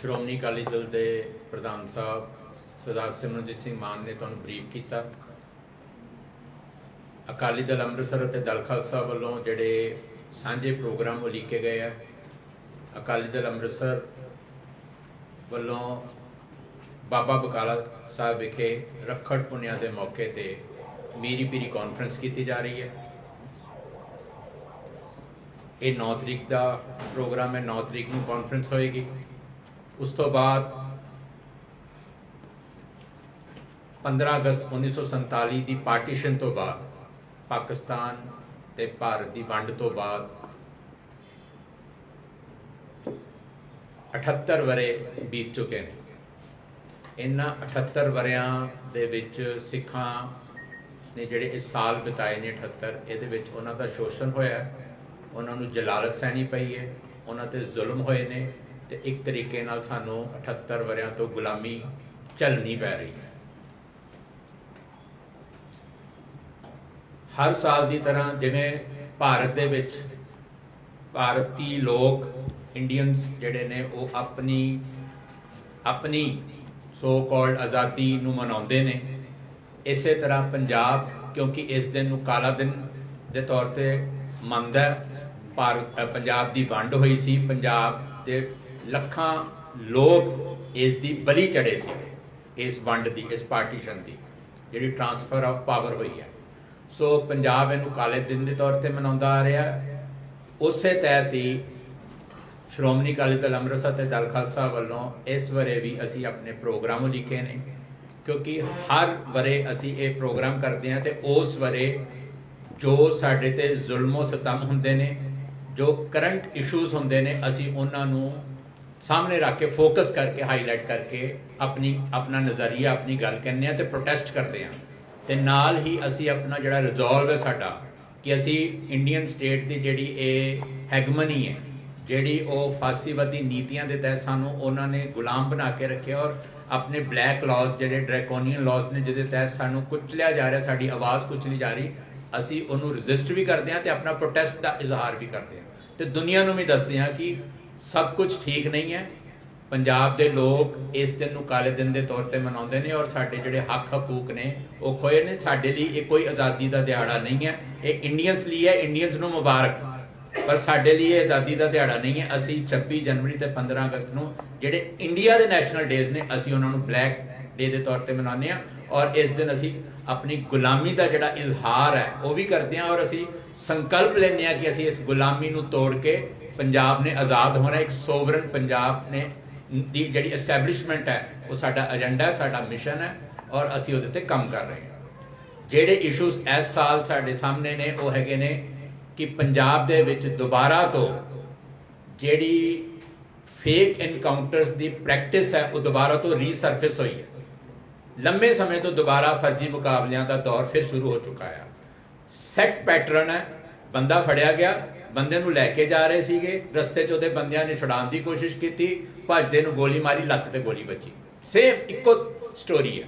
ਸ਼੍ਰੋਮਣੀ ਅਕਾਲੀ ਦਲ ਦੇ ਪ੍ਰਧਾਨ ਸਾਹਿਬ ਸਰਦਾਰ ਸਿਮਰਨਜੀਤ ਸਿੰਘ ਮਾਨ ਨੇ ਤੁਹਾਨੂੰ ਬਰੀਫ ਕੀਤਾ। ਅਕਾਲੀ ਦਲ ਅੰਮ੍ਰਿਤਸਰ ਅਤੇ ਦਲ ਖਾਲਸਾ ਵੱਲੋਂ ਜਿਹੜੇ ਸਾਂਝੇ ਪ੍ਰੋਗਰਾਮ ਉਲੀਕੇ ਗਏ ਆ। ਅਕਾਲੀ ਦਲ ਅੰਮ੍ਰਿਤਸਰ ਵੱਲੋਂ ਬਾਬਾ ਬਕਾਲਾ ਸਾਹਿਬ ਵਿਖੇ ਰੱਖੜ ਪੁੰਨਿਆ ਦੇ ਮੌਕੇ ਤੇ ਮੀਰੀ ਪੀਰੀ ਕਾਨਫਰੰਸ ਕੀਤੀ ਜਾ ਰਹੀ ਹੈ। ਇਹ 9 ਤਰੀਕ ਦਾ ਪ੍ਰੋਗਰਾਮ ਹੈ 9 ਤਰੀਕ ਨੂੰ ਕਾਨਫਰੰਸ ਹੋਏਗੀ। ਉਸ ਤੋਂ ਬਾਅਦ 15 ਅਗਸਤ 1947 ਦੀ ਪਾਰਟੀਸ਼ਨ ਤੋਂ ਬਾਅਦ, ਪਾਕਿਸਤਾਨ ਤੇ ਭਾਰਤ ਦੀ ਵੰਡ ਤੋਂ ਬਾਅਦ 78 ਵਰੇ ਬੀਤ ਚੁੱਕੇ ਨੇ। ਇਹਨਾਂ 78 ਵਰਿਆਂ ਦੇ ਵਿੱਚ ਸਿੱਖਾਂ ਨੇ ਜਿਹੜੇ ਇਸ ਸਾਲ ਬਿਤਾਏ ਨੇ 78 ਇਹਦੇ ਵਿੱਚ ਉਹਨਾਂ ਦਾ ਸ਼ੋਸ਼ਣ ਹੋਇਆ ਉਹਨਾਂ ਨੂੰ ਜਲਾਲਤ ਸਹਿਣੀ ਪਈ ਹੈ, ਉਹਨਾਂ ਤੇ ਜ਼ੁਲਮ ਹੋਏ ਨੇ। ਤੇ ਇੱਕ ਤਰੀਕੇ ਨਾਲ ਸਾਨੂੰ 78 ਵਰਿਆਂ ਤੋਂ ਗੁਲਾਮੀ ਝੱਲਣੀ ਪੈ ਰਹੀ ਹੈ ਹਰ ਸਾਲ ਦੀ ਤਰ੍ਹਾਂ ਜਿਵੇਂ ਭਾਰਤ ਦੇ ਵਿੱਚ ਭਾਰਤੀ ਲੋਕ ਇੰਡੀਅਨਸ ਜਿਹੜੇ ਨੇ ਉਹ ਆਪਣੀ ਆਪਣੀ ਸੋ ਕਾਲਡ ਆਜ਼ਾਦੀ ਨੂੰ ਮਨਾਉਂਦੇ ਨੇ ਇਸੇ ਤਰ੍ਹਾਂ ਪੰਜਾਬ, ਕਿਉਂਕਿ ਇਸ ਦਿਨ ਨੂੰ ਕਾਲਾ ਦਿਨ ਦੇ ਤੌਰ ਤੇ ਮੰਨਦਾ ਹੈ। ਭਾਰਤ ਪੰਜਾਬ ਦੀ ਵੰਡ ਹੋਈ ਸੀ ਪੰਜਾਬ ਦੇ ਲੱਖਾਂ ਲੋਕ ਇਸ ਦੀ ਬਲੀ ਚੜੇ ਸੀ, ਇਸ ਵੰਡ ਦੀ, ਇਸ ਪਾਰਟੀਸ਼ਨ ਦੀ, ਜਿਹੜੀ ਟਰਾਂਸਫਰ ਆਫ ਪਾਵਰ ਹੋਈ ਹੈ। ਸੋ ਪੰਜਾਬ ਇਹਨੂੰ ਕਾਲੇ ਦਿਨ ਦੇ ਤੌਰ ਤੇ ਮਨਾਉਂਦਾ ਆ ਰਿਹਾ। ਉਸੇ ਤਹਿਤ ਹੀ ਸ਼੍ਰੋਮਣੀ ਅਕਾਲੀ ਦਲ ਅੰਮ੍ਰਿਤਸਰ ਤੇ ਦਲ ਖਾਲਸਾ ਵੱਲੋਂ ਇਸ ਵਰੇ ਵੀ ਅਸੀਂ ਆਪਣੇ ਪ੍ਰੋਗਰਾਮ ਲਿਖੇ ਨੇ, ਕਿਉਂਕਿ ਹਰ ਵਰੇ ਅਸੀਂ ਇਹ ਪ੍ਰੋਗਰਾਮ ਕਰਦੇ ਹਾਂ ਤੇ ਉਸ ਵਰੇ ਜੋ ਸਾਡੇ ਤੇ ਜ਼ੁਲਮੋ ਸਤਮ ਹੁੰਦੇ ਨੇ, ਜੋ ਕਰੰਟ ਇਸ਼ੂਜ਼ ਹੁੰਦੇ ਨੇ, ਅਸੀਂ ਉਹਨਾਂ ਨੂੰ ਸਾਹਮਣੇ ਰੱਖ ਕੇ ਫੋਕਸ ਕਰਕੇ ਹਾਈਲਾਈਟ ਕਰਕੇ ਆਪਣੀ, ਆਪਣਾ ਨਜ਼ਰੀਆ, ਆਪਣੀ ਗੱਲ ਕਹਿੰਦੇ ਆ ਤੇ ਪ੍ਰੋਟੈਸਟ ਕਰਦੇ ਆ ਤੇ ਨਾਲ ਹੀ ਅਸੀਂ ਆਪਣਾ ਜਿਹੜਾ ਰਿਜ਼ੋਲਵ ਹੈ ਸਾਡਾ ਕਿ ਅਸੀਂ ਇੰਡੀਅਨ ਸਟੇਟ ਦੀ ਜਿਹੜੀ ਇਹ ਹੈਗਮਨੀ ਹੈ, ਜਿਹੜੀ ਉਹ ਫਾਸੀਵਾਦੀ ਨੀਤੀਆਂ ਦੇ ਤਹਿਤ ਸਾਨੂੰ ਉਹਨਾਂ ਨੇ ਗੁਲਾਮ ਬਣਾ ਕੇ ਰੱਖਿਆ ਔਰ ਆਪਣੇ ਬਲੈਕ ਲਾਜ਼ ਜਿਹੜੇ ਡਰੈਕੋਨੀਅਨ ਲਾਜ਼ ਨੇ ਜਿਹਦੇ ਤਹਿਤ ਸਾਨੂੰ ਕੁਚਲਿਆ ਜਾ ਰਿਹਾ, ਸਾਡੀ ਆਵਾਜ਼ ਕੁਚਲੀ ਜਾ ਰਹੀ, ਅਸੀਂ ਉਹਨੂੰ ਰੈਜ਼ਿਸਟ ਵੀ ਕਰਦੇ ਹਾਂ ਤੇ ਆਪਣਾ ਪ੍ਰੋਟੈਸਟ ਦਾ ਇਜ਼ਹਾਰ ਵੀ ਕਰਦੇ ਹਾਂ। ਤੇ ਦੁਨੀਆ ਨੂੰ ਵੀ ਦੱਸਦੇ ਹਾਂ ਕਿ ਸਭ ਕੁਝ ਠੀਕ ਨਹੀਂ ਹੈ। ਪੰਜਾਬ ਦੇ ਲੋਕ ਇਸ ਦਿਨ ਨੂੰ ਕਾਲੇ ਦਿਨ ਦੇ ਤੌਰ ਤੇ ਮਨਾਉਂਦੇ ਨੇ ਔਰ ਸਾਡੇ ਜਿਹੜੇ ਹੱਕ ਹਕੂਕ ਨੇ, ਉਹ ਖੋਏ ਨੇ। ਸਾਡੇ ਲਈ ਇਹ ਕੋਈ ਆਜ਼ਾਦੀ ਦਾ ਦਿਹਾੜਾ ਨਹੀਂ ਹੈ। ਇਹ ਇੰਡੀਅਨਸ ਲਈ ਹੈ ਇੰਡੀਅਨਸ ਨੂੰ ਮੁਬਾਰਕ। ਪਰ ਸਾਡੇ ਲਈ ਇਹ ਆਜ਼ਾਦੀ ਦਾ ਦਿਹਾੜਾ ਨਹੀਂ ਹੈ। ਅਸੀਂ 26 ਜਨਵਰੀ ਤੇ 15 ਅਗਸਤ ਨੂੰ ਜਿਹੜੇ ਇੰਡੀਆ ਦੇ ਨੈਸ਼ਨਲ ਡੇਜ਼ ਨੇ, ਅਸੀਂ ਉਹਨਾਂ ਨੂੰ ਬਲੈਕ ਡੇ ਦੇ ਤੌਰ ਤੇ ਮਨਾਉਂਦੇ ਹਾਂ। ਔਰ ਇਸ ਦਿਨ ਅਸੀਂ ਆਪਣੀ ਗੁਲਾਮੀ ਦਾ ਜਿਹੜਾ ਇਜ਼ਹਾਰ ਹੈ, ਉਹ ਵੀ ਕਰਦੇ ਹਾਂ। ਔਰ ਅਸੀਂ ਸੰਕਲਪ ਲੈਂਦੇ ਹਾਂ ਕਿ ਅਸੀਂ ਇਸ ਗੁਲਾਮੀ ਨੂੰ ਤੋੜ ਕੇ ਪੰਜਾਬ ਨੇ ਆਜ਼ਾਦ ਹੋਣਾ, ਇੱਕ ਸੋਵਰਨ ਪੰਜਾਬ ਨੇ ਦੀ ਜਿਹੜੀ ਐਸਟੈਬਲਿਸ਼ਮੈਂਟ ਹੈ, ਉਹ ਸਾਡਾ ਏਜੰਡਾ ਹੈ, ਸਾਡਾ ਮਿਸ਼ਨ ਹੈ ਔਰ ਅਸੀਂ ਉਹਦੇ ਤੇ ਕੰਮ ਕਰ ਰਹੇ ਹਾਂ। ਜਿਹੜੇ ਇਸ਼ੂਜ਼ ਇਸ ਸਾਲ ਸਾਡੇ ਸਾਹਮਣੇ ਨੇ, ਉਹ ਹੈਗੇ ਨੇ ਕਿ ਪੰਜਾਬ ਦੇ ਵਿੱਚ ਦੁਬਾਰਾ ਤੋਂ ਜਿਹੜੀ ਫੇਕ ਐਨਕਾਊਂਟਰਸ ਦੀ ਪ੍ਰੈਕਟਿਸ ਹੈ, ਉਹ ਦੁਬਾਰਾ ਤੋਂ ਰੀਸਰਫੇਸ ਹੋਈ ਹੈ। ਲੰਮੇ ਸਮੇਂ ਤੋਂ ਦੁਬਾਰਾ ਫਰਜ਼ੀ ਮੁਕਾਬਲਿਆਂ ਦਾ ਦੌਰ ਫਿਰ ਸ਼ੁਰੂ ਹੋ ਚੁੱਕਾ ਹੈ ਸੈਟ ਪੈਟਰਨ ਹੈ, ਬੰਦਾ ਫੜਿਆ ਗਿਆ ਬੰਦੇ ਨੂੰ ਲੈ ਕੇ ਜਾ ਰਹੇ ਸੀਗੇ, ਰਸਤੇ 'ਚ ਉਹਦੇ ਬੰਦਿਆਂ ਨੇ ਛੁਡਾਉਣ ਦੀ ਕੋਸ਼ਿਸ਼ ਕੀਤੀ, ਭੱਜਦੇ ਨੂੰ ਗੋਲੀ ਮਾਰੀ, ਲੱਤ ਤੇ ਗੋਲੀ ਵੱਜੀ। ਸੇਮ ਇੱਕੋ ਸਟੋਰੀ ਹੈ।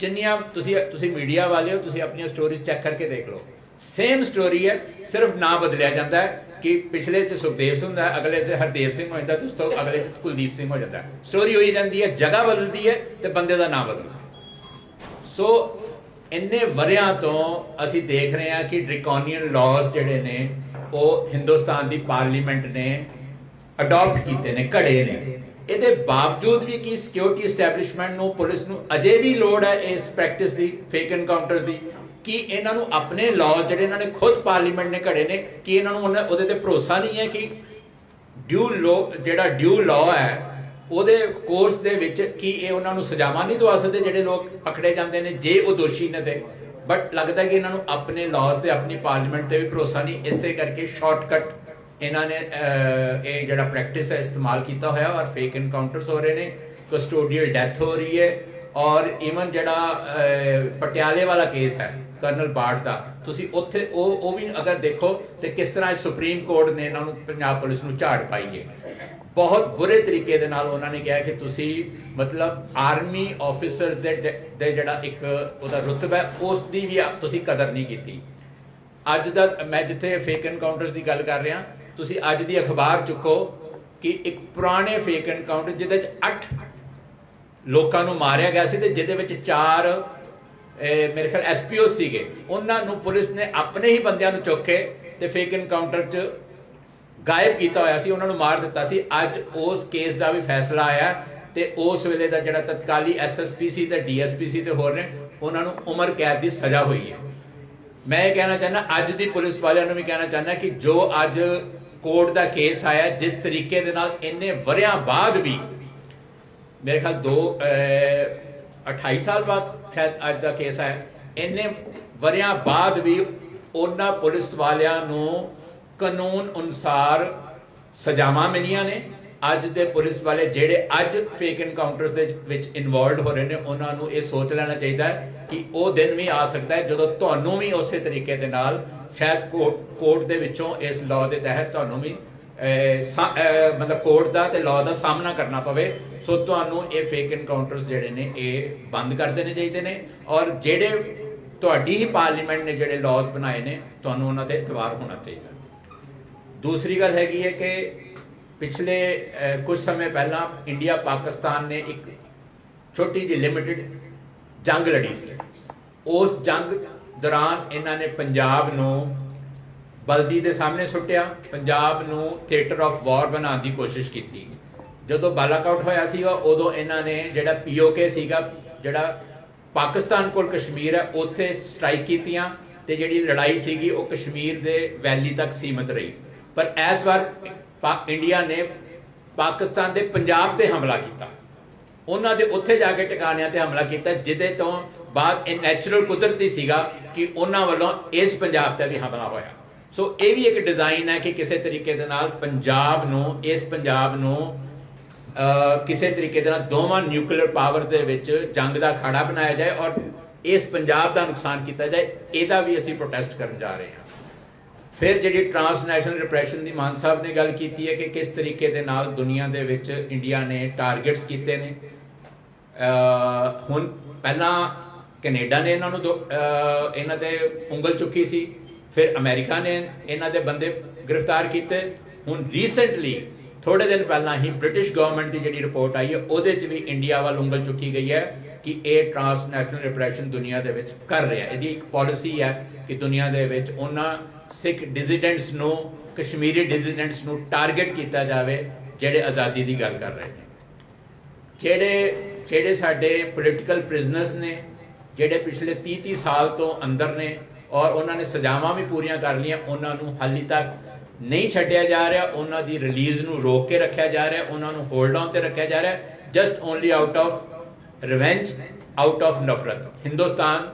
ਜਿੰਨੀਆਂ ਤੁਸੀਂ ਤੁਸੀਂ ਮੀਡੀਆ ਵਾਲੇ ਹੋ, ਤੁਸੀਂ ਆਪਣੀਆਂ ਸਟੋਰੀਜ਼ ਚੈੱਕ ਕਰਕੇ ਦੇਖ ਲਓ। ਸੇਮ ਸਟੋਰੀ ਹੈ, ਸਿਰਫ ਨਾਂ ਬਦਲਿਆ ਜਾਂਦਾ ਹੈ ਕਿ ਪਿਛਲੇ ਚ ਸੁਖਦੇਵ ਸਿੰਘ ਹੁੰਦਾ ਅਗਲੇ ਚ ਹਰਦੇਵ ਸਿੰਘ ਹੋ ਜਾਂਦਾ, ਤੇ ਉਸ ਤੋਂ ਅਗਲੇ ਚ ਕੁਲਦੀਪ ਸਿੰਘ ਹੋ ਜਾਂਦਾ ਸਟੋਰੀ ਹੋਈ ਜਾਂਦੀ ਹੈ, ਜਗ੍ਹਾ ਬਦਲਦੀ ਹੈ ਤੇ ਬੰਦੇ ਦਾ ਨਾਂ ਬਦਲਦਾ ਸੋ ਇੰਨੇ ਵਰਿਆਂ ਤੋਂ ਅਸੀਂ ਦੇਖ ਰਹੇ ਹਾਂ ਕਿ ਡ੍ਰੈਕੋਨੀਅਨ ਲਾਜ਼ ਜਿਹੜੇ ਨੇ ਉਹ ਹਿੰਦੁਸਤਾਨ ਦੀ ਪਾਰਲੀਮੈਂਟ ਨੇ ਅਡਾਪਟ ਕੀਤੇ ਨੇ, ਘੜੇ ਨੇ। ਇਹਦੇ ਬਾਵਜੂਦ ਵੀ ਕਿ ਸਿਕਿਉਰਿਟੀ ਐਸਟੈਬਲਿਸ਼ਮੈਂਟ ਨੂੰ, ਪੁਲਿਸ ਨੂੰ ਅਜੇ ਵੀ ਲੋੜ ਹੈ ਇਸ ਪ੍ਰੈਕਟਿਸ ਦੀ ਫੇਕ ਐਨਕਾਊਂਟਰਸ ਦੀ, ਕਿ ਇਹਨਾਂ ਨੂੰ ਆਪਣੇ ਲਾਅ ਜਿਹੜੇ ਇਹਨਾਂ ਨੇ ਖੁਦ ਪਾਰਲੀਮੈਂਟ ਨੇ ਘੜੇ ਨੇ, ਕਿ ਇਹਨਾਂ ਨੂੰ ਉਹਦੇ ਤੇ ਭਰੋਸਾ ਨਹੀਂ ਹੈ ਕਿ ਡਿਊ ਲੋ ਜਿਹੜਾ ਡਿਊ ਲਾਅ ਹੈ, ਉਹਦੇ ਕੋਰਸ ਦੇ ਵਿੱਚ ਕੀ ਇਹ ਉਹਨਾਂ ਨੂੰ ਸਜ਼ਾਵਾਂ ਨਹੀਂ ਦਵਾ ਸਕਦੇ ਜਿਹੜੇ ਲੋਕ ਪਕੜੇ ਜਾਂਦੇ ਨੇ, ਜੇ ਉਹ ਦੋਸ਼ੀ ਨੇ ਤੇ। ਬਟ ਲੱਗਦਾ ਕਿ ਇਹਨਾਂ ਨੂੰ ਆਪਣੇ ਲਾਜ਼ ਤੇ, ਆਪਣੀ ਪਾਰਲੀਮੈਂਟ ਤੇ ਵੀ ਭਰੋਸਾ ਨਹੀਂ, ਇਸੇ ਕਰਕੇ ਸ਼ਾਰਟਕਟ ਇਹਨਾਂ ਨੇ ਇਹ ਜਿਹੜਾ ਪ੍ਰੈਕਟਿਸ ਹੈ, ਇਸਤੇਮਾਲ ਕੀਤਾ ਹੋਇਆ ਔਰ ਫੇਕ ਇਨਕਾਊਂਟਰਸ ਹੋ ਰਹੇ ਨੇ ਕਸਟੋਡੀਅਲ ਡੈਥ ਹੋ ਰਹੀ ਹੈ ਔਰ ਇਵਨ ਜਿਹੜਾ ਪਟਿਆਲੇ ਵਾਲਾ ਕੇਸ ਹੈ, ਕਰਨਲ ਬਾੜ ਦਾ, ਤੁਸੀਂ ਉੱਥੇ, ਉਹ ਉਹ ਵੀ ਅਗਰ ਦੇਖੋ ਤੇ ਕਿਸ ਤਰ੍ਹਾਂ ਸੁਪਰੀਮ ਕੋਰਟ ਨੇ ਇਹਨਾਂ ਨੂੰ, ਪੰਜਾਬ ਪੁਲਿਸ ਨੂੰ ਝਾੜ ਪਾਈ ਹੈ। ਬਹੁਤ ਬੁਰੇ ਤਰੀਕੇ ਦੇ ਨਾਲ ਉਹਨਾਂ ਨੇ ਕਿਹਾ ਕਿ ਤੁਸੀਂ ਮਤਲਬ ਆਰਮੀ ਆਫੀਸਰਸ ਦੇ ਦੇ ਜਿਹੜਾ ਇੱਕ ਉਹਦਾ ਰੁਤਬਾ ਹੈ, ਉਸ ਦੀ ਵੀ ਆ- ਤੁਸੀਂ ਕਦਰ ਨਹੀਂ ਕੀਤੀ। ਅੱਜ ਦਾ ਮੈਂ ਜਿੱਥੇ ਫੇਕ ਐਨਕਾਊਂਟਰਸ ਦੀ ਗੱਲ ਕਰ ਰਿਹਾ ਤੁਸੀਂ ਅੱਜ ਦੀ ਅਖਬਾਰ ਚੁੱਕੋ ਕਿ ਇੱਕ ਪੁਰਾਣੇ ਫੇਕ ਐਨਕਾਊਂਟਰ ਜਿਹਦੇ ਚ 8 ਲੋਕਾਂ ਨੂੰ ਮਾਰਿਆ ਗਿਆ ਸੀ ਤੇ ਜਿਹਦੇ ਵਿੱਚ 4 ਮੇਰੇ ਖਿਆਲ ਐਸਪੀਓ ਸੀਗੇ। ਉਹਨਾਂ ਨੂੰ ਪੁਲਿਸ ਨੇ ਆਪਣੇ ਹੀ ਬੰਦਿਆਂ ਨੂੰ ਚੁੱਕ ਕੇ ਤੇ ਫੇਕ ਐਨਕਾਊਂਟਰ 'ਚ ਗਾਇਬ ਕੀਤਾ ਹੋਇਆ ਸੀ ਉਹਨਾਂ ਨੂੰ ਮਾਰ ਦਿੱਤਾ ਸੀ। ਅੱਜ ਉਸ ਕੇਸ ਦਾ ਵੀ ਫੈਸਲਾ ਆਇਆ ਤੇ ਉਸ ਵੇਲੇ ਦਾ ਜਿਹੜਾ ਤਤਕਾਲੀ ਐਸਐਸਪੀ ਸੀ ਤੇ ਡੀਐਸਪੀ ਸੀ ਤੇ ਹੋਰ ਨੇ ਉਹਨਾਂ ਨੂੰ ਉਮਰ ਕੈਦ ਦੀ ਸਜ਼ਾ ਹੋਈ ਹੈ। ਮੈਂ ਇਹ ਕਹਿਣਾ ਚਾਹੁੰਦਾ ਅੱਜ ਦੀ ਪੁਲਿਸ ਵਾਲਿਆਂ ਨੂੰ ਵੀ ਕਹਿਣਾ ਚਾਹੁੰਦਾ ਕਿ ਜੋ ਅੱਜ ਕੋਰਟ ਦਾ ਕੇਸ ਆਇਆ ਜਿਸ ਤਰੀਕੇ ਦੇ ਨਾਲ ਇੰਨੇ ਵਰਿਆਂ ਬਾਅਦ ਵੀ ਮੇਰੇ ਖਿਆਲ ਦੋ ਅਹ, 28 ਸਾਲ ਬਾਅਦ ਸ਼ਾਇਦ ਅੱਜ ਦਾ ਕੇਸ ਆਇਆ ਇੰਨੇ ਵਰਿਆਂ ਬਾਅਦ ਵੀ ਉਹਨਾਂ ਪੁਲਿਸ ਵਾਲਿਆਂ ਨੂੰ ਕਾਨੂੰਨ ਅਨੁਸਾਰ ਸਜ਼ਾਵਾਂ ਮਿਲੀਆਂ ਨੇ। ਅੱਜ ਦੇ ਪੁਲਿਸ ਵਾਲੇ ਜਿਹੜੇ ਅੱਜ ਫੇਕ ਇਨਕਾਊਂਟਰਸ ਦੇ ਵਿੱਚ ਇਨਵੋਲਡ ਹੋ ਰਹੇ ਨੇ, ਉਹਨਾਂ ਨੂੰ ਇਹ ਸੋਚ ਲੈਣਾ ਚਾਹੀਦਾ ਹੈ ਕਿ ਉਹ ਦਿਨ ਵੀ ਆ ਸਕਦਾ ਹੈ, ਜਦੋਂ ਤੁਹਾਨੂੰ ਵੀ ਉਸੇ ਤਰੀਕੇ ਦੇ ਨਾਲ ਸ਼ਾਇਦ ਕੋਰਟ ਦੇ ਵਿੱਚੋਂ ਇਸ ਲਾਅ ਦੇ ਤਹਿਤ ਤੁਹਾਨੂੰ ਵੀ ਮਤਲਬ ਕੋਰਟ ਦਾ ਤੇ ਲਾਅ ਦਾ ਸਾਹਮਣਾ ਕਰਨਾ ਪਵੇ। ਸੋ ਤੁਹਾਨੂੰ ਇਹ ਫੇਕ ਇਨਕਾਊਂਟਰਸ ਜਿਹੜੇ ਨੇ, ਇਹ ਬੰਦ ਕਰ ਦੇਣੇ ਚਾਹੀਦੇ ਨੇ। ਔਰ ਜਿਹੜੇ ਤੁਹਾਡੀ ਹੀ ਪਾਰਲੀਮੈਂਟ ਨੇ ਜਿਹੜੇ ਲਾਅਸ ਬਣਾਏ ਨੇ, ਤੁਹਾਨੂੰ ਉਹਨਾਂ ਤੇ ਇਤਵਾਰ ਹੋਣਾ ਚਾਹੀਦਾ। ਦੂਸਰੀ ਗੱਲ ਹੈਗੀ ਹੈ ਕਿ ਪਿਛਲੇ ਅਹ, ਕੁਝ ਸਮੇਂ ਪਹਿਲਾਂ ਇੰਡੀਆ ਪਾਕਿਸਤਾਨ ਨੇ ਇੱਕ ਛੋਟੀ ਜਿਹੀ ਲਿਮਿਟਿਡ ਜੰਗ ਲੜੀ ਸੀ। ਉਸ ਜੰਗ ਦੌਰਾਨ ਇਹਨਾਂ ਨੇ ਪੰਜਾਬ ਨੂੰ ਬਲਦੀ ਦੇ ਸਾਹਮਣੇ ਸੁੱਟਿਆ। ਪੰਜਾਬ ਨੂੰ ਥੀਏਟਰ ਆਫ ਵਾਰ ਬਣਾਉਣ ਦੀ ਕੋਸ਼ਿਸ਼ ਕੀਤੀ। ਜਦੋਂ ਬਾਲਾਕਾਟ ਹੋਇਆ ਸੀਗਾ ਉਦੋਂ ਇਹਨਾਂ ਨੇ ਜਿਹੜਾ ਪੀਓਕੇ ਸੀਗਾ ਜਿਹੜਾ ਪਾਕਿਸਤਾਨ ਕੋਲ ਕਸ਼ਮੀਰ ਹੈ ਉੱਥੇ ਸਟ੍ਰਾਈਕ ਕੀਤੀਆਂ ਤੇ ਜਿਹੜੀ ਲੜਾਈ ਸੀਗੀ ਉਹ ਕਸ਼ਮੀਰ ਦੇ ਵੈਲੀ ਤੱਕ ਸੀਮਤ ਰਹੀ। ਪਰ ਇਸ ਵਾਰ ਪਾ- ਇੰਡੀਆ ਨੇ ਪਾਕਿਸਤਾਨ ਦੇ ਪੰਜਾਬ ਤੇ ਹਮਲਾ ਕੀਤਾ। ਉਹਨਾਂ ਦੇ ਉੱਥੇ ਜਾ ਕੇ ਟਿਕਾਣਿਆਂ ਤੇ ਹਮਲਾ ਕੀਤਾ, ਜਿਹਦੇ ਤੋਂ ਬਾਅਦ ਇਹ ਨੈਚੁਰਲ ਕੁਦਰਤੀ ਸੀਗਾ ਕਿ ਉਹਨਾਂ ਵੱਲੋਂ ਇਸ ਪੰਜਾਬ ਤੇ ਵੀ ਹਮਲਾ ਹੋਇਆ। ਸੋ ਇਹ ਵੀ ਇੱਕ ਡਿਜ਼ਾਈਨ ਹੈ ਕਿ ਕਿਸੇ ਤਰੀਕੇ ਦੇ ਨਾਲ ਪੰਜਾਬ ਨੂੰ, ਇਸ ਪੰਜਾਬ ਨੂੰ ਕਿਸੇ ਤਰੀਕੇ ਦੇ ਨਾਲ ਦੋਵਾਂ ਨਿਊਕਲੀਅਰ ਪਾਵਰ ਦੇ ਵਿੱਚ ਜੰਗ ਦਾ ਖਾੜਾ ਬਣਾਇਆ ਜਾਏ ਔਰ ਇਸ ਪੰਜਾਬ ਦਾ ਨੁਕਸਾਨ ਕੀਤਾ ਜਾਏ, ਇਹਦਾ ਵੀ ਅਸੀਂ ਪ੍ਰੋਟੈਸਟ ਕਰਨ ਜਾ ਰਹੇ ਹਾਂ। ਫਿਰ ਜਿਹੜੀ ਟ੍ਰਾਂਸਨੈਸ਼ਨਲ ਰਿਪਰੈਸ਼ਨ ਦੀ ਮਾਨ ਸਾਹਿਬ ਨੇ ਗੱਲ ਕੀਤੀ ਹੈ ਕਿ ਕਿਸ ਤਰੀਕੇ ਦੇ ਨਾਲ ਦੁਨੀਆ ਦੇ ਵਿੱਚ ਇੰਡੀਆ ਨੇ ਟਾਰਗੇਟਸ ਕੀਤੇ ਨੇ। ਹੁਣ ਪਹਿਲਾਂ ਕੈਨੇਡਾ ਨੇ ਇਹਨਾਂ ਨੂੰ ਦੋ- ਇਹਨਾਂ ਤੇ ਉਂਗਲ ਚੁੱਕੀ ਸੀ, ਫਿਰ ਅਮਰੀਕਾ ਨੇ ਇਹਨਾਂ ਦੇ ਬੰਦੇ ਗ੍ਰਿਫਤਾਰ ਕੀਤੇ। ਹੁਣ ਰੀਸੈਂਟਲੀ ਥੋੜੇ ਦਿਨ ਪਹਿਲਾਂ ਹੀ ਬ੍ਰਿਟਿਸ਼ ਗਵਰਨਮੈਂਟ ਦੀ ਜਿਹੜੀ ਰਿਪੋਰਟ ਆਈ ਹੈ, ਉਹਦੇ 'ਚ ਵੀ ਇੰਡੀਆ ਵੱਲ ਉਂਗਲ ਚੁੱਕੀ ਗਈ ਹੈ। ਕਿ ਇਹ ਟ੍ਰਾਂਸਨੈਸ਼ਨਲ ਰਿਪਰੈਸ਼ਨ ਦੁਨੀਆ ਦੇ ਵਿੱਚ ਕਰ ਰਿਹਾ ਇਹਦੀ ਇੱਕ ਪਾਲਿਸੀ ਹੈ ਕਿ ਦੁਨੀਆ ਦੇ ਵਿੱਚ ਉਹਨਾਂ ਸਿੱਖ ਡਿਸੀਡੈਂਟਸ ਨੂੰ, ਕਸ਼ਮੀਰੀ ਡਿਸੀਡੈਂਟਸ ਨੂੰ ਟਾਰਗੇਟ ਕੀਤਾ ਜਾਵੇ, ਜਿਹੜੇ ਆਜ਼ਾਦੀ ਦੀ ਗੱਲ ਕਰ ਰਹੇ ਨੇ। ਜਿਹੜੇ ਜਿਹੜੇ ਸਾਡੇ ਪੋਲੀਟੀਕਲ ਪ੍ਰਿਜ਼ਨਰਸ ਨੇ, ਜਿਹੜੇ ਪਿਛਲੇ 30 30 ਸਾਲ ਤੋਂ ਅੰਦਰ ਨੇ ਔਰ ਉਹਨਾਂ ਨੇ ਸਜ਼ਾਵਾਂ ਵੀ ਪੂਰੀਆਂ ਕਰ ਲਈਆਂ, ਉਹਨਾਂ ਨੂੰ ਹਾਲੀ ਤੱਕ ਨਹੀਂ ਛੱਡਿਆ ਜਾ ਰਿਹਾ, ਉਹਨਾਂ ਦੀ ਰਿਲੀਜ਼ ਨੂੰ ਰੋਕ ਕੇ ਰੱਖਿਆ ਜਾ ਰਿਹਾ, ਉਹਨਾਂ ਨੂੰ ਹੋਲਡ ਆਨ ਤੇ ਰੱਖਿਆ ਜਾ ਰਿਹਾ just only out of revenge out of ਨਫ਼ਰਤ। ਹਿੰਦੁਸਤਾਨ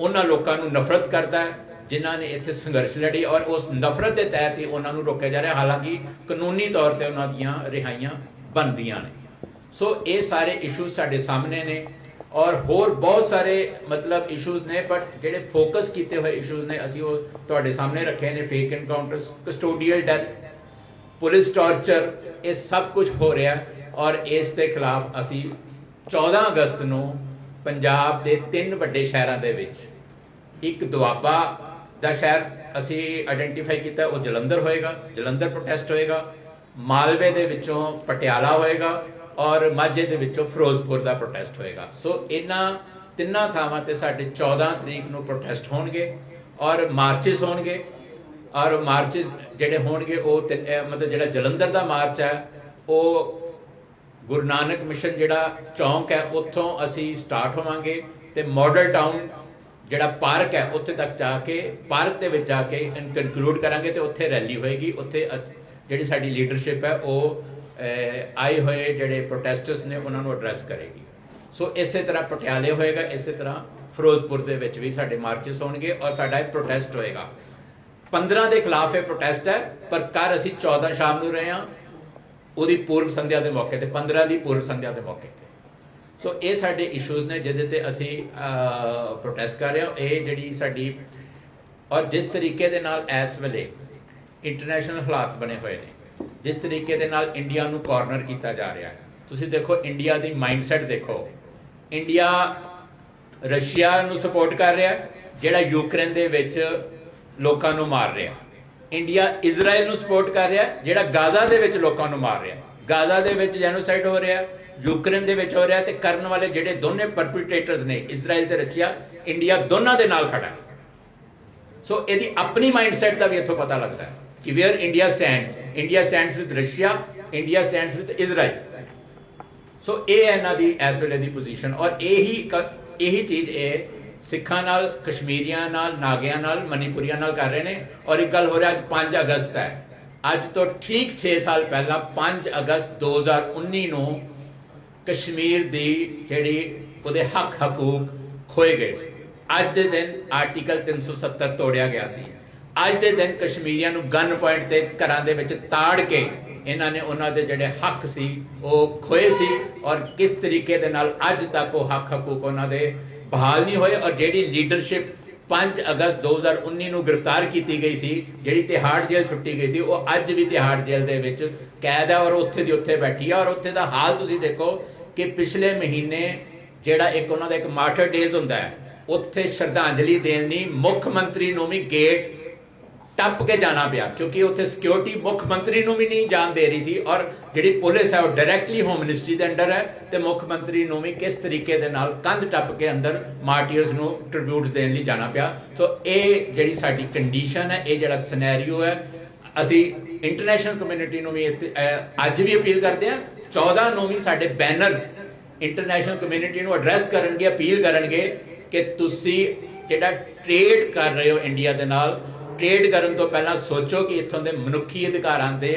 ਉਹਨਾਂ ਲੋਕਾਂ ਨੂੰ ਨਫ਼ਰਤ ਕਰਦਾ ਹੈ, ਜਿਨ੍ਹਾਂ ਨੇ ਇੱਥੇ ਸੰਘਰਸ਼ ਲੜੀ ਔਰ ਉਸ ਨਫ਼ਰਤ ਦੇ ਤਹਿਤ ਹੀ ਉਹਨਾਂ ਨੂੰ ਰੋਕਿਆ ਜਾ ਰਿਹਾ ਹਾਲਾਂਕਿ ਕਾਨੂੰਨੀ ਤੌਰ ਤੇ ਉਹਨਾਂ ਦੀਆਂ ਰਿਹਾਈਆਂ ਬਣਦੀਆਂ ਨੇ। ਸੋ ਇਹ ਸਾਰੇ ਇਸ਼ੂਜ਼ ਸਾਡੇ ਸਾਹਮਣੇ ਨੇ ਔਰ ਹੋਰ ਬਹੁਤ ਸਾਰੇ ਮਤਲਬ ਇਸ਼ੂਜ਼ ਨੇ ਬਟ ਜਿਹੜੇ ਫੋਕਸ ਕੀਤੇ ਹੋਏ ਇਸ਼ੂਜ਼ ਨੇ, ਅਸੀਂ ਉਹ ਤੁਹਾਡੇ ਸਾਹਮਣੇ ਰੱਖੇ ਨੇ। Fake encounters custodial death police torture ਇਹ ਸਭ ਕੁਝ ਹੋ ਰਿਹਾ ਔਰ ਇਸ ਦੇ ਖਿਲਾਫ ਅਸੀਂ 14 ਅਗਸਤ ਨੂੰ ਪੰਜਾਬ ਦੇ ਤਿੰਨ ਵੱਡੇ ਸ਼ਹਿਰਾਂ ਦੇ ਵਿੱਚ ਇੱਕ ਦੁਆਬਾ ਦਾ ਸ਼ਹਿਰ ਅਸੀਂ ਆਇਡੈਂਟੀਫਾਈ ਕੀਤਾ, ਉਹ ਜਲੰਧਰ ਹੋਏਗਾ, ਜਲੰਧਰ ਪ੍ਰੋਟੈਸਟ ਹੋਏਗਾ, ਮਾਲਵੇ ਦੇ ਵਿੱਚੋਂ ਪਟਿਆਲਾ ਹੋਏਗਾ ਔਰ ਮਾਝੇ ਦੇ ਵਿੱਚੋਂ ਫਿਰੋਜ਼ਪੁਰ ਦਾ ਪ੍ਰੋਟੈਸਟ ਹੋਏਗਾ। ਸੋ ਇਹਨਾਂ ਤਿੰਨਾਂ ਥਾਵਾਂ ਤੇ ਸਾਡੇ 14 ਤਰੀਕ ਨੂੰ ਪ੍ਰੋਟੈਸਟ ਹੋਣਗੇ ਔਰ ਮਾਰਚਸ ਹੋਣਗੇ ਔਰ ਮਾਰਚਸ ਜਿਹੜੇ ਹੋਣਗੇ, ਉਹ ਤਿੰਨ- ਮਤਲਬ ਜਿਹੜਾ ਜਲੰਧਰ ਦਾ ਮਾਰਚ ਹੈ, ਉਹ ਗੁਰੂ ਨਾਨਕ ਮਿਸ਼ਨ ਜਿਹੜਾ ਚੌਂਕ ਹੈ, ਉੱਥੋਂ ਅਸੀਂ ਸਟਾਰਟ ਹੋਵਾਂਗੇ ਤੇ ਮਾਡਲ ਟਾਊਨ ਜਿਹੜਾ ਪਾਰਕ ਹੈ, ਉੱਥੇ ਤੱਕ ਜਾ ਕੇ ਪਾਰਕ ਦੇ ਵਿੱਚ ਜਾ ਕੇ ਕਨਕਲੂਡ ਕਰਾਂਗੇ ਤੇ ਉੱਥੇ ਰੈਲੀ ਹੋਏਗੀ। ਉੱਥੇ ਜਿਹੜੀ ਸਾਡੀ ਲੀਡਰਸ਼ਿਪ ਹੈ, ਉਹ ਆਏ ਹੋਏ ਜਿਹੜੇ ਪ੍ਰੋਟੈਸਟਰਸ ਨੇ, ਉਹਨਾਂ ਨੂੰ ਐਡਰੈਸ ਕਰੇਗੀ। ਸੋ ਇਸੇ ਤਰ੍ਹਾਂ ਪਟਿਆਲੇ ਹੋਏਗਾ, ਇਸੇ ਤਰ੍ਹਾਂ ਫਿਰੋਜ਼ਪੁਰ ਦੇ ਵਿੱਚ ਵੀ ਸਾਡੇ ਮਾਰਚਸ ਹੋਣਗੇ ਔਰ ਸਾਡਾ ਇਹ ਪ੍ਰੋਟੈਸਟ ਹੋਏਗਾ। 15 ਦੇ ਖਿਲਾਫ ਇਹ ਪ੍ਰੋਟੈਸਟ ਹੈ, ਪਰ ਕਰ ਅਸੀਂ 14 ਸ਼ਾਮ ਨੂੰ ਰਹੇ ਹਾਂ। ਉਹਦੀ ਪੂਰਵ ਸੰਧਿਆ ਦੇ ਮੌਕੇ ਤੇ 15 ਦੀ ਪੂਰਵ ਸੰਧਿਆ ਦੇ ਮੌਕੇ ਤੇ। ਸੋ ਇਹ ਸਾਡੇ ਇਸ਼ੂਜ਼ ਨੇ ਜਿਹਦੇ ਤੇ ਅਸੀਂ ਪ੍ਰੋਟੈਸਟ ਕਰ ਰਹੇ ਹਾਂ। ਇਹ ਜਿਹੜੀ ਸਾਡੀ, ਔਰ ਜਿਸ ਤਰੀਕੇ ਦੇ ਨਾਲ ਇਸ ਵੇਲੇ ਇੰਟਰਨੈਸ਼ਨਲ ਹਾਲਾਤ ਬਣੇ ਹੋਏ ਨੇ, ਜਿਸ ਤਰੀਕੇ ਦੇ ਨਾਲ ਇੰਡੀਆ ਨੂੰ ਕਾਰਨਰ ਕੀਤਾ ਜਾ ਰਿਹਾ ਹੈ। ਤੁਸੀਂ ਦੇਖੋ ਇੰਡੀਆ ਦੀ ਮਾਈਂਡਸੈਟ ਦੇਖੋ। ਇੰਡੀਆ ਰਸ਼ੀਆ ਨੂੰ ਸਪੋਰਟ ਕਰ ਰਿਹਾ ਜਿਹੜਾ ਯੂਕਰੇਨ ਦੇ ਵਿੱਚ ਲੋਕਾਂ ਨੂੰ ਮਾਰ ਰਿਹਾ ਇੰਡੀਆ ਇਜ਼ਰਾਈਲ ਨੂੰ ਸਪੋਰਟ ਕਰ ਰਿਹਾ, ਜਿਹੜਾ ਗਾਜ਼ਾ ਦੇ ਵਿੱਚ ਲੋਕਾਂ ਨੂੰ ਮਾਰ ਰਿਹਾ। ਗਾਜ਼ਾ ਦੇ ਵਿੱਚ ਜੈਨੋਸਾਈਡ ਹੋ ਰਿਹਾ, ਯੂਕਰੇਨ ਦੇ ਵਿੱਚ ਹੋ ਰਿਹਾ ਤੇ ਕਰਨ ਵਾਲੇ ਜਿਹੜੇ ਦੋਨੇ ਪਰਪੀਟ੍ਰੇਟਰਸ ਨੇ, ਇਜ਼ਰਾਈਲ ਤੇ ਰਸ਼ੀਆ, ਇੰਡੀਆ ਦੋਨਾਂ ਦੇ ਨਾਲ ਖੜਾ। ਸੋ ਇਹਦੀ ਆਪਣੀ ਮਾਈਂਡਸੈਟ ਦਾ ਵੀ ਇੱਥੋਂ ਪਤਾ ਲੱਗਦਾ ਹੈ ਕਿ where India stands India stands with Russia India stands with Israel. So ਇਹ ਇਹਨਾਂ ਦੀ, ਇਸ ਵੇਲੇ ਦੀ ਪੋਜੀਸ਼ਨ ਔਰ ਇਹੀ ਇਹੀ ਚੀਜ਼ ਇਹ ਸਿੱਖਾਂ ਨਾਲ, ਕਸ਼ਮੀਰੀਆਂ ਨਾਲ, ਨਾਗਿਆਂ ਨਾਲ, ਮਨੀਪੁਰੀਆਂ ਨਾਲ ਕਰ ਰਹੇ ਨੇ। ਔਰ ਇੱਕ ਗੱਲ ਹੋ ਰਿਹਾ, ਅੱਜ 5 ਅਗਸਤ ਹੈ। ਅੱਜ ਤੋਂ ਠੀਕ 6 ਸਾਲ ਪਹਿਲਾਂ 5 ਅਗਸਤ 2019 ਨੂੰ ਕਸ਼ਮੀਰ ਦੀ ਜਿਹੜੀ ਉਹਦੇ ਹੱਕ ਹਕੂਕ ਖੋਏ ਗਏ ਸੀ। ਅੱਜ ਦੇ ਦਿਨ ਆਰਟੀਕਲ 370 ਤੋੜਿਆ ਗਿਆ ਸੀ। ਅੱਜ ਦੇ ਦਿਨ ਕਸ਼ਮੀਰੀਆਂ ਨੂੰ ਗਨ ਪੁਆਇੰਟ ਤੇ ਘਰਾਂ ਦੇ ਵਿੱਚ ਤਾੜ ਕੇ ਇਹਨਾਂ ਨੇ ਉਹਨਾਂ ਦੇ ਜਿਹੜੇ ਹੱਕ ਸੀ, ਉਹ ਖੋਏ ਸੀ। ਔਰ ਕਿਸ ਤਰੀਕੇ ਦੇ ਨਾਲ ਅੱਜ ਤੱਕ ਉਹ ਹੱਕ ਹਕੂਕ ਉਹਨਾਂ ਦੇ ਬਹਾਲ ਨਹੀਂ ਹੋਏ ਔਰ ਜਿਹੜੀ ਲੀਡਰਸ਼ਿਪ 5 ਅਗਸਤ 2019 ਨੂੰ ਗ੍ਰਿਫਤਾਰ ਕੀਤੀ ਗਈ ਸੀ, ਜਿਹੜੀ ਤਿਹਾੜ ਜੇਲ੍ਹ ਛੁੱਟੀ ਗਈ ਸੀ, ਉਹ ਅੱਜ ਵੀ ਤਿਹਾੜ ਜੇਲ੍ਹ ਦੇ ਵਿੱਚ ਕੈਦ ਹੈ ਔਰ ਉੱਥੇ ਦੀ ਉੱਥੇ ਬੈਠੀ ਹੈ ਔਰ ਉੱਥੇ ਦਾ ਹਾਲ ਤੁਸੀਂ ਦੇਖੋ ਕਿ ਪਿਛਲੇ ਮਹੀਨੇ ਜਿਹੜਾ ਇੱਕ ਉਹਨਾਂ ਦਾ ਇੱਕ ਮਾਰਟਰ ਡੇਜ਼ ਹੁੰਦਾ ਹੈ, ਉੱਥੇ ਸ਼ਰਧਾਂਜਲੀ ਦੇਣ ਲਈ ਮੁੱਖ ਮੰਤਰੀ ਨੂੰ ਵੀ ਗੇਟ ਟੱਪ ਕੇ ਜਾਣਾ ਪਿਆ ਕਿਉਂਕਿ ਉੱਥੇ ਸਿਕਿਉਰਿਟੀ ਮੁੱਖ ਮੰਤਰੀ ਨੂੰ ਵੀ ਨਹੀਂ ਜਾਣ ਦੇ ਰਹੀ ਸੀ ਔਰ ਜਿਹੜੀ ਪੁਲਿਸ ਹੈ ਉਹ ਡਾਇਰੈਕਟਲੀ ਹੋਮ ਮਿਨਿਸਟਰੀ ਦੇ ਅੰਡਰ ਹੈ ਤੇ ਮੁੱਖ ਮੰਤਰੀ ਨੂੰ ਵੀ ਕਿਸ ਤਰੀਕੇ ਦੇ ਨਾਲ ਕੰਧ ਟੱਪ ਕੇ ਅੰਦਰ ਮਾਰਟੀਅਰਸ ਨੂੰ ਟ੍ਰਿਬਿਊਟਸ ਦੇਣ ਲਈ ਜਾਣਾ ਪਿਆ। ਸੋ ਇਹ ਜਿਹੜੀ ਸਾਡੀ ਕੰਡੀਸ਼ਨ ਹੈ ਇਹ ਜਿਹੜਾ ਸਿਨੈਰੀਓ ਹੈ ਅਸੀਂ ਇੰਟਰਨੈਸ਼ਨਲ ਕਮਿਊਨਿਟੀ ਨੂੰ ਵੀ ਇੱਥੇ, ਅੱਜ ਵੀ ਅਪੀਲ ਕਰਦੇ ਹਾਂ। 14 ਨੂੰ ਵੀ ਸਾਡੇ ਬੈਨਰਸ ਇੰਟਰਨੈਸ਼ਨਲ ਕਮਿਊਨਿਟੀ ਨੂੰ ਐਡਰੈਸ ਕਰਨਗੇ ਅਪੀਲ ਕਰਨਗੇ ਕਿ ਤੁਸੀਂ ਜਿਹੜਾ ਟ੍ਰੇਡ ਕਰ ਰਹੇ ਹੋ ਇੰਡੀਆ ਦੇ ਨਾਲ ਟ੍ਰੇਡ ਕਰਨ ਤੋਂ ਪਹਿਲਾਂ ਸੋਚੋ ਕਿ ਇੱਥੋਂ ਦੇ ਮਨੁੱਖੀ ਅਧਿਕਾਰਾਂ ਦੇ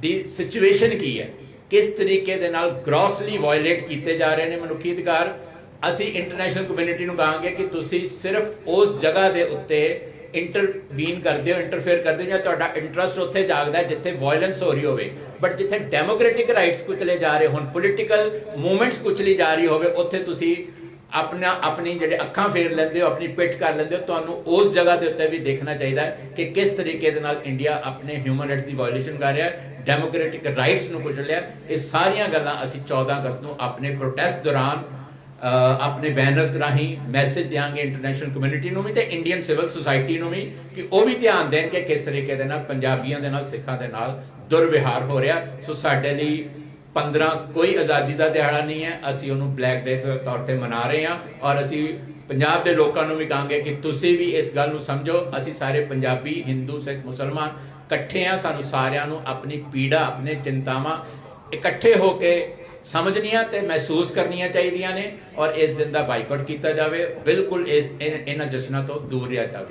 ਦੀ ਸਿਚੁਏਸ਼ਨ ਕੀ ਹੈ। ਕਿਸ ਤਰੀਕੇ ਦੇ ਨਾਲ ਗ੍ਰੋਸਲੀ ਵਾਇਲੇਟ ਕੀਤੇ ਜਾ ਰਹੇ ਨੇ ਮਨੁੱਖੀ ਅਧਿਕਾਰ? ਅਸੀਂ ਇੰਟਰਨੈਸ਼ਨਲ ਕਮਿਊਨਿਟੀ ਨੂੰ ਕਹਾਂਗੇ ਕਿ ਤੁਸੀਂ ਸਿਰਫ ਉਸ ਜਗ੍ਹਾ ਦੇ ਉੱਤੇ ਇੰਟਰਵੀਨ ਕਰਦੇ ਹੋ ਇੰਟਰਫੇਅਰ ਕਰਦੇ ਹੋ ਜਾਂ ਤੁਹਾਡਾ ਇੰਟਰਸਟ ਉੱਥੇ ਜਾਗਦਾ ਹੈ ਜਿੱਥੇ ਵਾਇਲੈਂਸ ਹੋ ਰਹੀ ਹੋਵੇ। ਬਟ ਜਿੱਥੇ ਡੈਮੋਕ੍ਰੈਟਿਕ ਰਾਈਟਸ ਕੁਚਲੇ ਜਾ ਰਹੇ ਹੋਣ ਪੋਲੀਟੀਕਲ ਮੂਵਮੈਂਟਸ ਕੁਚਲੀ ਜਾ ਰਹੀ ਹੋਵੇ, ਉੱਥੇ ਤੁਸੀਂ ਆਪਣਾ, ਆਪਣੀ ਜਿਹੜੇ ਅੱਖਾਂ ਫੇਰ ਲੈਂਦੇ ਹੋ, ਆਪਣੀ ਪਿੱਠ ਕਰ ਲੈਂਦੇ ਹੋ, ਤੁਹਾਨੂੰ ਉਸ ਜਗ੍ਹਾ ਦੇ ਉੱਤੇ ਵੀ ਦੇਖਣਾ ਚਾਹੀਦਾ ਹੈ ਕਿ ਕਿਸ ਤਰੀਕੇ ਦੇ ਨਾਲ ਇੰਡੀਆ ਆਪਣੇ ਹਿਊਮਨ ਰਾਈਟਸ ਦੀ ਵਾਇਓਲੇਸ਼ਨ ਕਰ ਰਿਹਾ ਹੈ ਡੈਮੋਕ੍ਰੈਟਿਕ ਰਾਈਟਸ ਨੂੰ ਕੁਚਲ ਰਿਹਾ ਇਹ ਸਾਰੀਆਂ ਗੱਲਾਂ ਅਸੀਂ 14 ਅਗਸਤ ਨੂੰ ਆਪਣੇ ਪ੍ਰੋਟੈਸਟ ਦੌਰਾਨ ਆਪਣੇ ਬੈਨਰਸ ਰਾਹੀਂ ਮੈਸੇਜ ਦਿਆਂਗੇ ਇੰਟਰਨੈਸ਼ਨਲ ਕਮਿਊਨਿਟੀ ਨੂੰ ਵੀ ਤੇ ਇੰਡੀਅਨ ਸਿਵਲ ਸੁਸਾਇਟੀ ਨੂੰ ਵੀ ਕਿ ਉਹ ਵੀ ਧਿਆਨ ਦੇਣ ਕਿ ਕਿਸ ਤਰੀਕੇ ਦੇ ਨਾਲ ਪੰਜਾਬੀਆਂ ਦੇ ਨਾਲ, ਸਿੱਖਾਂ ਦੇ ਨਾਲ ਦੁਰਵਿਹਾਰ ਹੋ ਰਿਹਾ ਸੋ ਸਾਡੇ ਲਈ 15 ਕੋਈ ਆਜ਼ਾਦੀ ਦਾ ਦਿਹਾੜਾ ਨਹੀਂ ਹੈ। ਅਸੀਂ ਉਹਨੂੰ ਬਲੈਕ ਡੇ ਦੇ ਤੌਰ ਤੇ ਮਨਾ ਰਹੇ ਹਾਂ ਔਰ ਅਸੀਂ ਪੰਜਾਬ ਦੇ ਲੋਕਾਂ ਨੂੰ ਵੀ ਕਹਾਂਗੇ ਕਿ ਤੁਸੀਂ ਵੀ ਇਸ ਗੱਲ ਨੂੰ ਸਮਝੋ। ਅਸੀਂ ਸਾਰੇ ਪੰਜਾਬੀ ਹਿੰਦੂ ਸਿੱਖ ਮੁਸਲਮਾਨ ਇਕੱਠੇ ਆ ਸਾਨੂੰ ਸਾਰਿਆਂ ਨੂੰ ਆਪਣੀ ਪੀੜਾ, ਆਪਣੇ ਚਿੰਤਾਵਾਂ ਇਕੱਠੇ ਹੋ ਕੇ ਸਮਝਣੀਆਂ ਤੇ ਮਹਿਸੂਸ ਕਰਨੀਆਂ ਚਾਹੀਦੀਆਂ ਨੇ ਔਰ ਇਸ ਦਿਨ ਦਾ ਬਾਈਕਾਟ ਕੀਤਾ ਜਾਵੇ। ਬਿਲਕੁਲ ਇਸ, ਇਨ- ਇਹਨਾਂ ਜਸ਼ਨਾਂ ਤੋਂ ਦੂਰ ਰਿਹਾ ਜਾਵੇ।